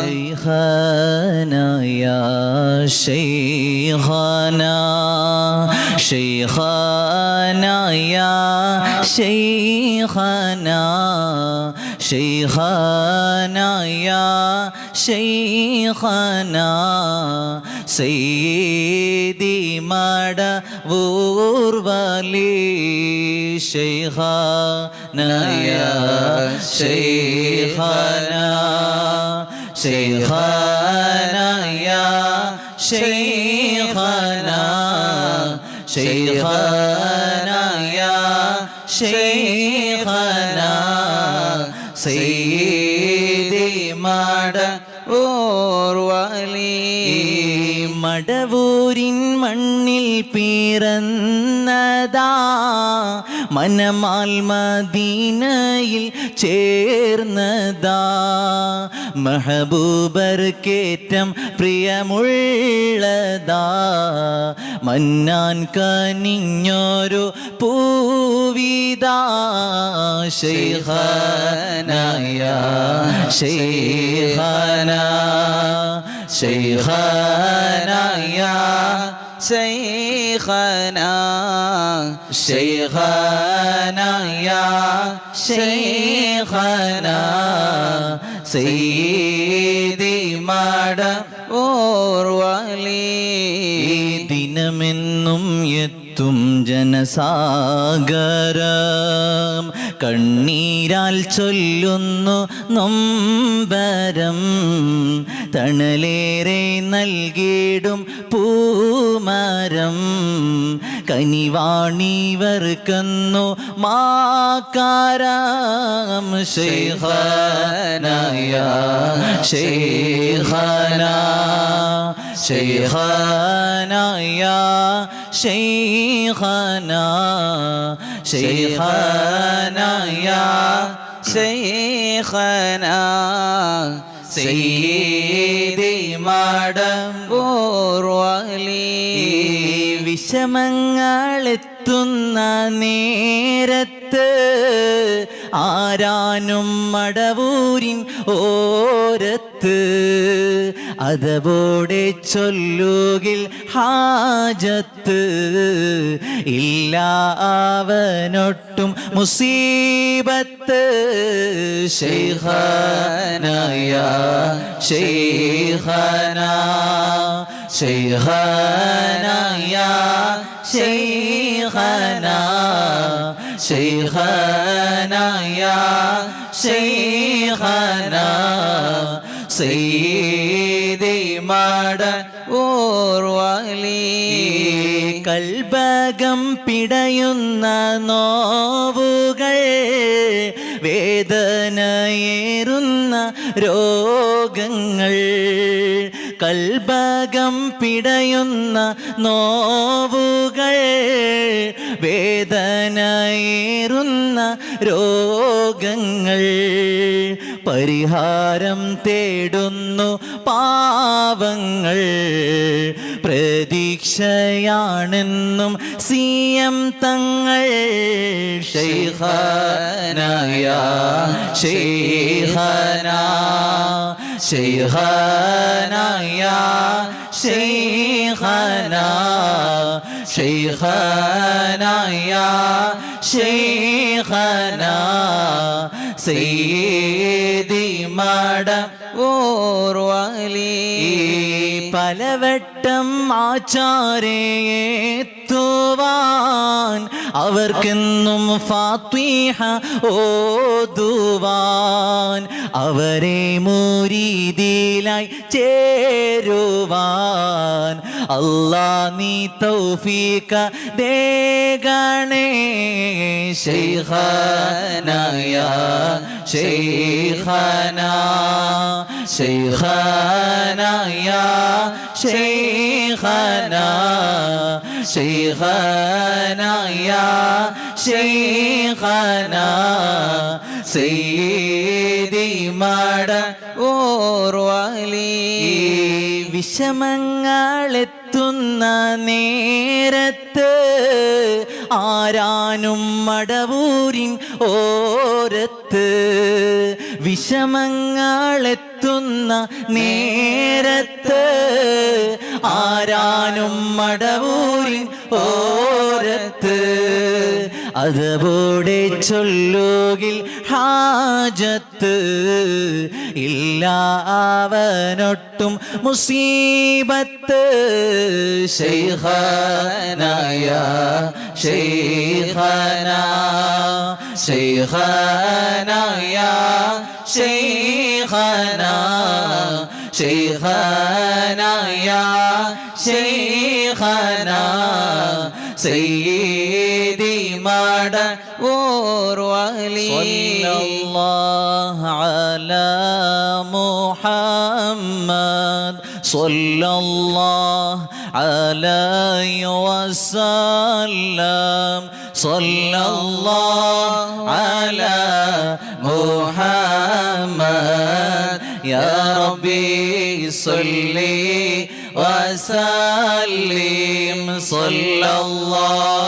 شيخنا يا شيخنا شيخنا يا شيخنا شيخنا يا شيخنا سيدي مدبورولي شيخنا يا شيخنا شيخنا يا شيخنا شيخنا يا شيخنا سيدي മട ഓർവലി മടവൂരിൻ മണ്ണിൽ പിറന്നതാ മനമാൽ മദീനയിൽ ചേർന്നതാ. മഹബൂബർക്കേറ്റം പ്രിയമുള്ളതാ. മന്നാൻ കനിഞ്ഞൊരു പൂവിതാ. ശൈഖനായ ശൈഖന. ശൈഖനായ شيخنا ശൈഖനായ ശൈഖന സയ്യിദി മട ഓർവലി ഈ ദിനമെന്നും എത്തും ജനസാഗരം കണ്ണീരാൽ ചൊല്ലുന്നു നൊമ്പരം തണലേറെ നൽകിയിടും പൂമരം കനിവാണിവർക്കുന്നു മാക്കാരം ശൈഖനയ ശൈഖന ശൈഖനയ ശൈഖന ശൈഖനയ ശൈഖന ശ്രീ മടം വിഷമങ്ങളെത്തുന്ന നേരത്ത് ആരാനും മടവൂരിൻ ഓരത്ത് അതവോടെ ചൊല്ലുകിൽ ഹാജത്ത് ഇല്ല അവനൊട്ടും മുസീബത്ത്. ശൈഖനായ ശൈഖന ശൈഖനായ ശൈഖന ശൈഖനായ ശൈഖന. സയ്യിദി മട ഓർവലി കൽബകം പിടയുന്ന നോവുകൾ വേദനയേറുന്ന രോഗങ്ങൾ കൽബകം പിടയുന്ന നോവുകൾ വേദനയേറുന്ന രോഗങ്ങൾ പരിഹാരം തേടുന്നു പാവങ്ങൾ. പ്രതീക്ഷയാണെന്നും സി എം തങ്ങൾ ശൈഖന ശൈഖനായ ശൈഖന ശൈഖനായ ശൈഖന സയ്യിദി പലവട്ടം ആചാരേത്തുവാൻ അവർക്കെന്നും ഫാത്വീഹ ഓതുവാൻ അവരെ മുരീതിയിലായി ചേരുവാൻ അല്ലാ നീ തൗഫീക ദേഗണേ ശൈഖനായ ശൈഖന ശൈഖനായ ശൈഖന ശൈഖനായ ശൈഖന സയ്യിദി മട ഓർവലി വിഷമങ്ങളെത്തുന്ന നേരത്ത് ആരാനും മടവൂരിൻ ഓരത്ത് വിഷമങ്ങളെത്തുന്ന നേരത്ത് ആരാനും മടവൂരിൻ ഓരത്ത് അതുകൂടെ ചൊല്ലുകിൽ ഹാജത്ത് ഇല്ല അവനൊട്ടും മുസീബത്ത്. ശൈഹനായ ശൈഖന ശൈഹനായ ശൈഖന ശൈഹനായ ശൈഖന സയ്യിദി பட ஓர்வலி على محمد صلى الله عليه وسلم صلى الله على محمد يا ربي صلي وسلم صلى الله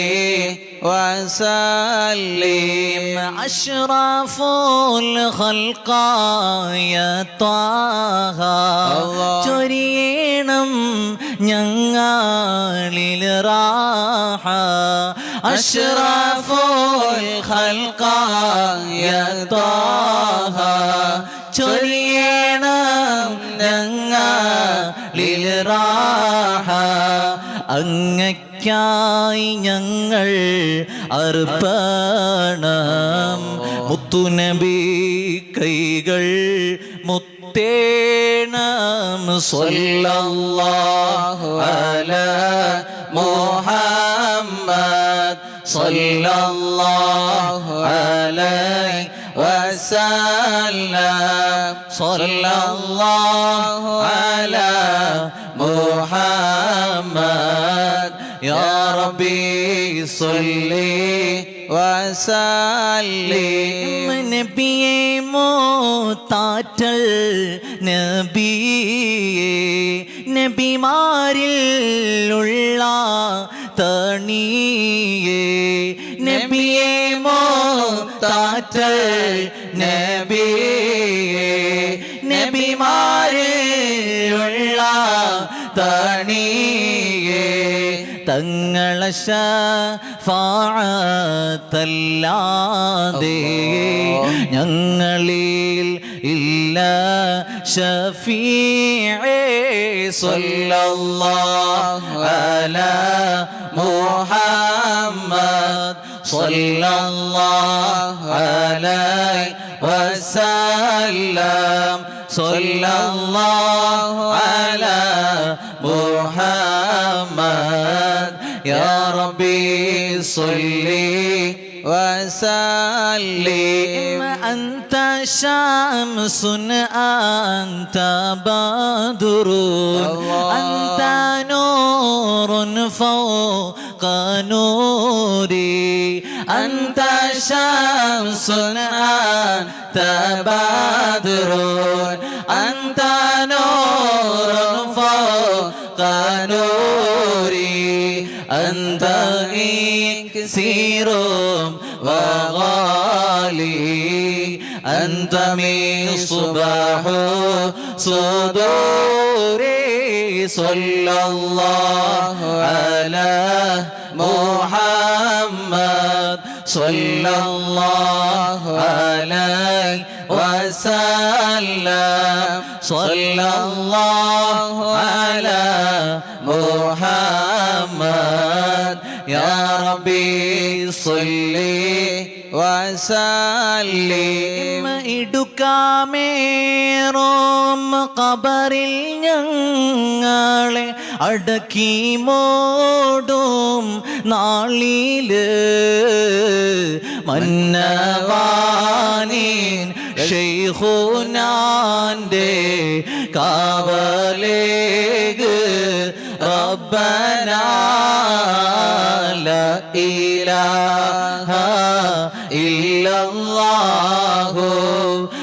وسلم أشرف الخلق يا طه الله. ചൊരിയണം ഞങ്ങളിൽ റാഹ അഷ്റഫുൽ ഖൽഖായ താഹ ചൊരിയണം ഞങ്ങളിൽ റാഹ അങ്ങയ്ക്കായി ഞങ്ങൾ അർപ്പണം. മുത്തുനബി കൈകൾ മുത്തേണം. സല്ലല്ലാഹു അലാ മുഹമ്മദ്. സല്ലല്ലാഹു അലാ യാ റബ്ബി സല്ലി വസല്ലം. നബിയെ മോത്താറ്റൽ നബിയെ. നബിമാരിൽ ഉള്ള തണിയേ. നബിയെ മോത്താറ്റൽ നബിയെ. നബിമാരിൽ ഉള്ള തണിയേ. തങ്ങള ഫാത്തല്ലാതെ ഞങ്ങളിൽ ഇല്ല ഷഫീഅേ സല്ലല്ലാഹു അലാ മുഹമ്മദ് സല്ലല്ലാഹു അലൈഹി വസല്ലം സല്ലല്ലാഹു അലാ وسلم أنت شمس أنت بدر. أنت نور فوق نوري. أنت شمس أنت بدر. أنت مصباح صدوري صلى الله على محمد. صلى الله عليه وسلم. صلى الله على محمد. يا ربي صلي وسلم. മേറോം കബറിൽ ഞങ്ങളെ അടക്കി മോടും നാളിൽ മന്നവാനീൻ ഷെയ്ഹുനാന്റെ കാവലേഗ് റബ്ബനാല ഇലാഹ ഇല്ലല്ല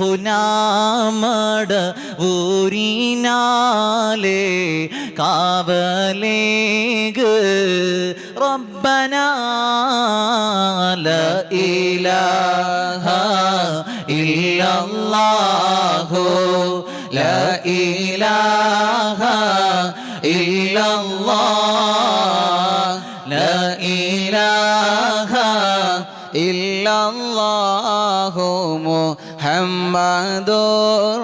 ഹുനാമട ഊരിനാലേ കാവലേഗ് റബ്ബനാല ഇലാഹ ഇല്ലല്ലാഹു ല ഇലാഹ ഇല്ലല്ലാഹ ല ഇലാഹ ഇല്ലല്ലാഹ മുഹമ്മദുർ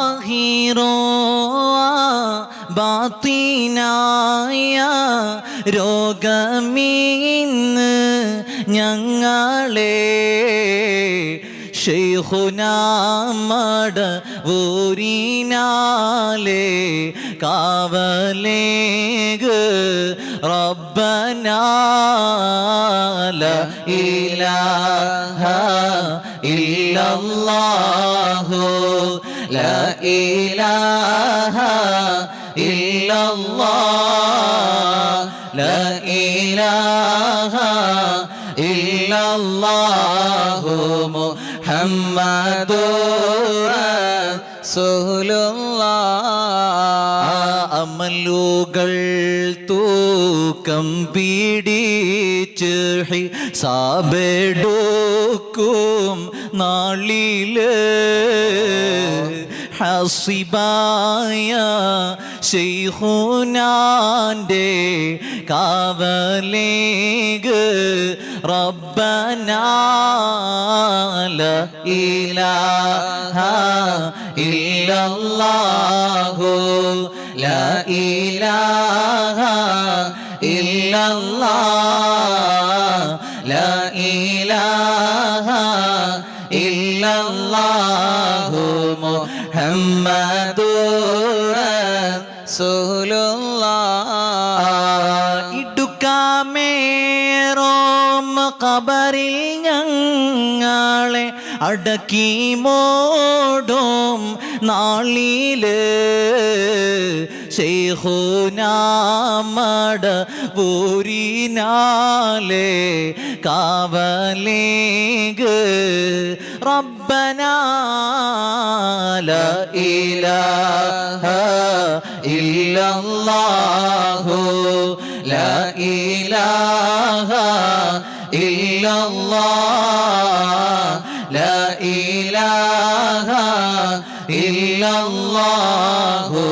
റസൂലുള്ളാഹിറോ ബാത്തിനായ രോഗമീന്ന് ഞങ്ങളെ ശൈഹുനാമട ഊരിനാലേ കാവലേഗ് റബ്ബനാ إله إلا الله لا إله إلا الله لا إله إلا الله محمد رسول الله അമലുകൾ ദൈവം പീഡിച്ച് സാബെടുക്കും നാളിൽ. ഹസിബായ ശൈഹുനാന്റെ കാവലേഗ് റബ്ബനാല ഇലാ ഇല്ലല്ലാഹു ല ഇലാഹ illallah ഞങ്ങളെ അടക്കി മോടും നാളിലേ. ശേഹുനാമട പൂരിനാലേ കാവലേഗ് റബ്ബനാല ഇലാഹ ഇല്ലല്ലാഹു ലാ ഇലാഹ ഇല്ലല്ലാഹ ലാ ഇലാഹ ഇല്ലല്ലാഹു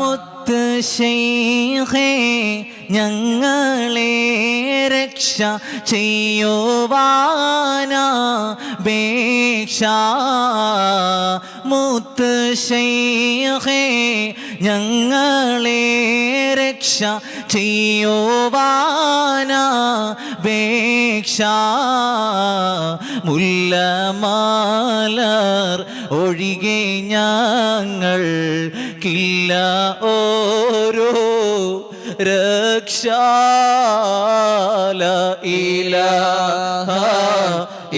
മുത്ത് ശൈഹേ ഞങ്ങളെ രക്ഷ ചെയ്യുവാനാ ബേക്ഷ മുത്ത് ശൈഹേ ഞങ്ങളെ രക്ഷ ചെയ്യുവാനാ ബേക്ഷ മുല്ലമാലർ ഒഴികെ ഞങ്ങൾ കില്ല ഓരോ രക്ഷാല ഇല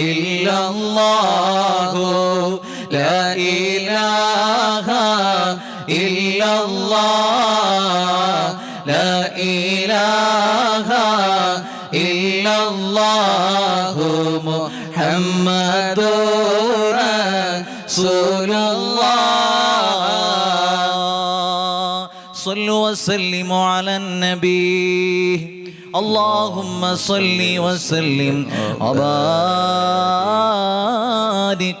ഇല്ലല്ലാഹു ലാ ഇലാഹ ഇല്ലല്ലാഹ് ലാ الله محمد رسول الله صل وسلم على النبي اللهم صل وسلم وبارك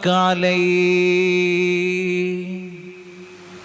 عليه